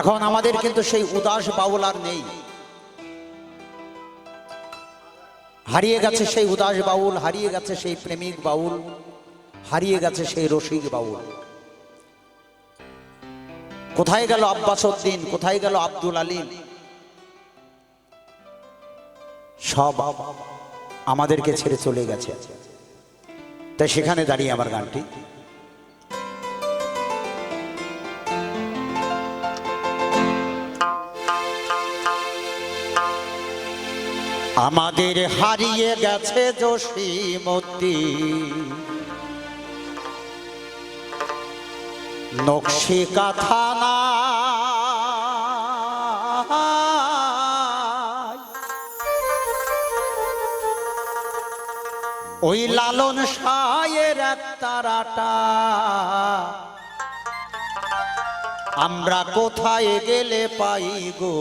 এখন আমাদের কিন্তু সেই উদাস বাউল আর নেই। হারিয়ে গেছে সেই উদাস বাউল, হারিয়ে গেছে সেই প্রেমিক বাউল, হারিয়ে গেছে সেই রসিক বাউল। কোথায় গেল আব্বাস উদ্দিন? কোথায় গেল আব্দুল আলিম? সব আমাদেরকে ছেড়ে চলে গেছে। তাই সেখানে দাঁড়িয়ে আমার গানটি। আমাদের হারিয়ে গেছে জসীমতি নকশি কাথানা ওই লালন সায়ের এক তারাটা আমরা কোথায় গেলে পাই গো?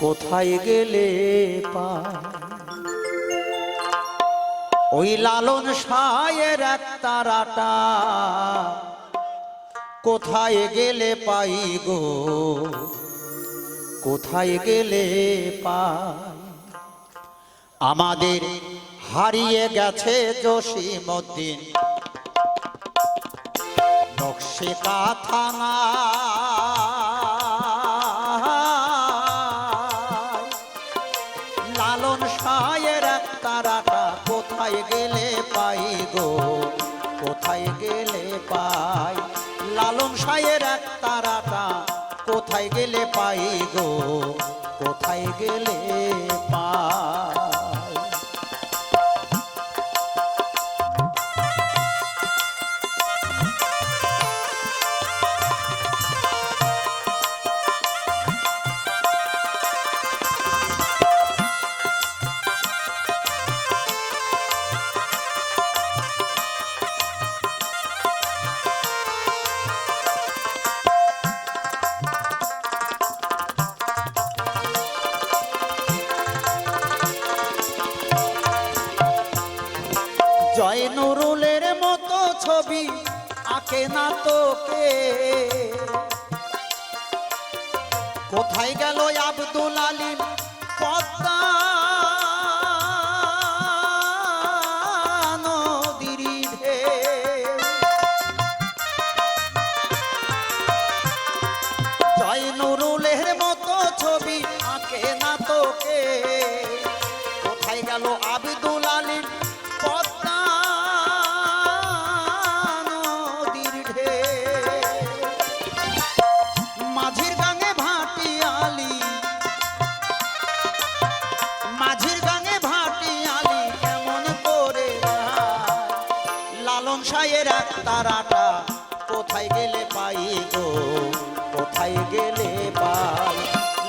কোথায় গেলে পা ওই লালন সায়ের এক তারাটা কোথায় গেলে পাই গো? কোথায় গেলে পাই? আমাদের হারিয়ে গেছে জসীমদ্দিন নকশে কাথানা লালন সায়ের, তারাটা কোথায় গেলে পাই গো? কোথায় গেলে পাই? লালন সায়ের, তারাটা কোথায় গেলে পাই গো? কোথায় গেলে পাই? জয় নুরুলের মতো ছবি, আঁকে না তোকে কোথায় গেল আব্দুল আলিম পদ্মা। জয় নুরুলের মতো ছবি, আঁকে না তোকে এক তারাটা। কোথায় গেলে পাই গো? কোথায় গেলে পাই?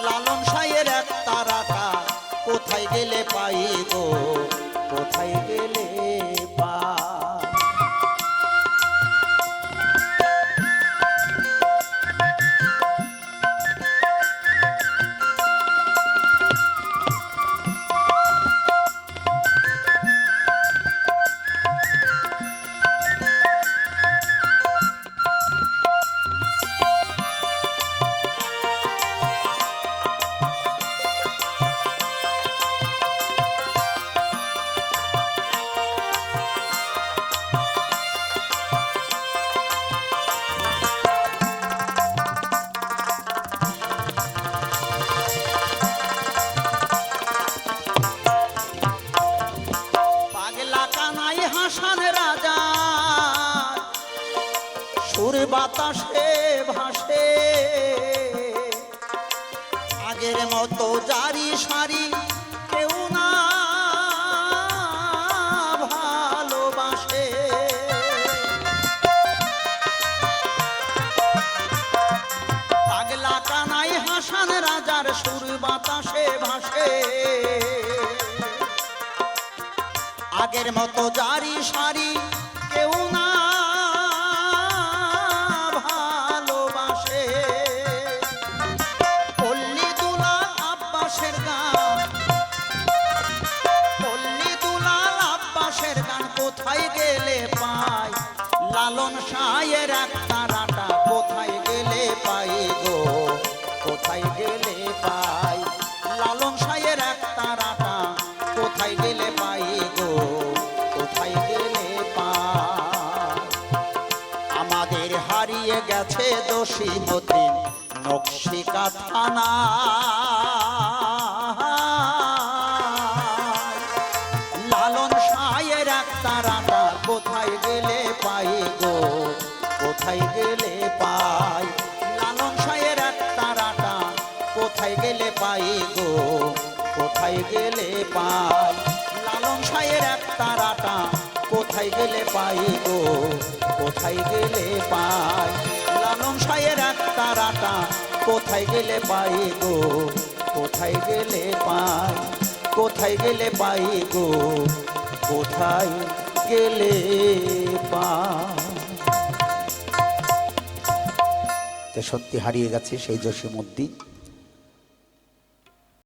লালন সাইয়ের এক তারাটা। কোথায় গেলে পাই গো? বাতাসে ভাসে। আগের মতো জারি সারি কেউ না ভালোবাসে। পাগলা কানাই হাসান রাজার সুর বাতাসে ভাসে। আগের মতো জারি সারি কোথায় গেলে পাই? লালন সায়ের তারাটা কোথায় গেলে পাই গো? কোথায় গেলে পাই? লালন সায়ের কোথায় গেলে পাই গো? কোথায় গেলে আমাদের হারিয়ে গেছে দোষী মতিন নকশিকা থানা পাই। লালন সায়ের তারাটা কোথায় গেলে পাই গো? কোথায় গেলে পাই? লালন সায়ের তারাটা কোথায় গেলে পাই গো? কোথায় গেলে পাই? লালন সায়ের তারাটা কোথায় গেলে পাই গো? কোথায় গেলে পাই? কোথায় গেলে পাই গো? কোথায় গেলে পাই? সত্যি হারিয়ে গেছে সেই জসীমুদ্দিন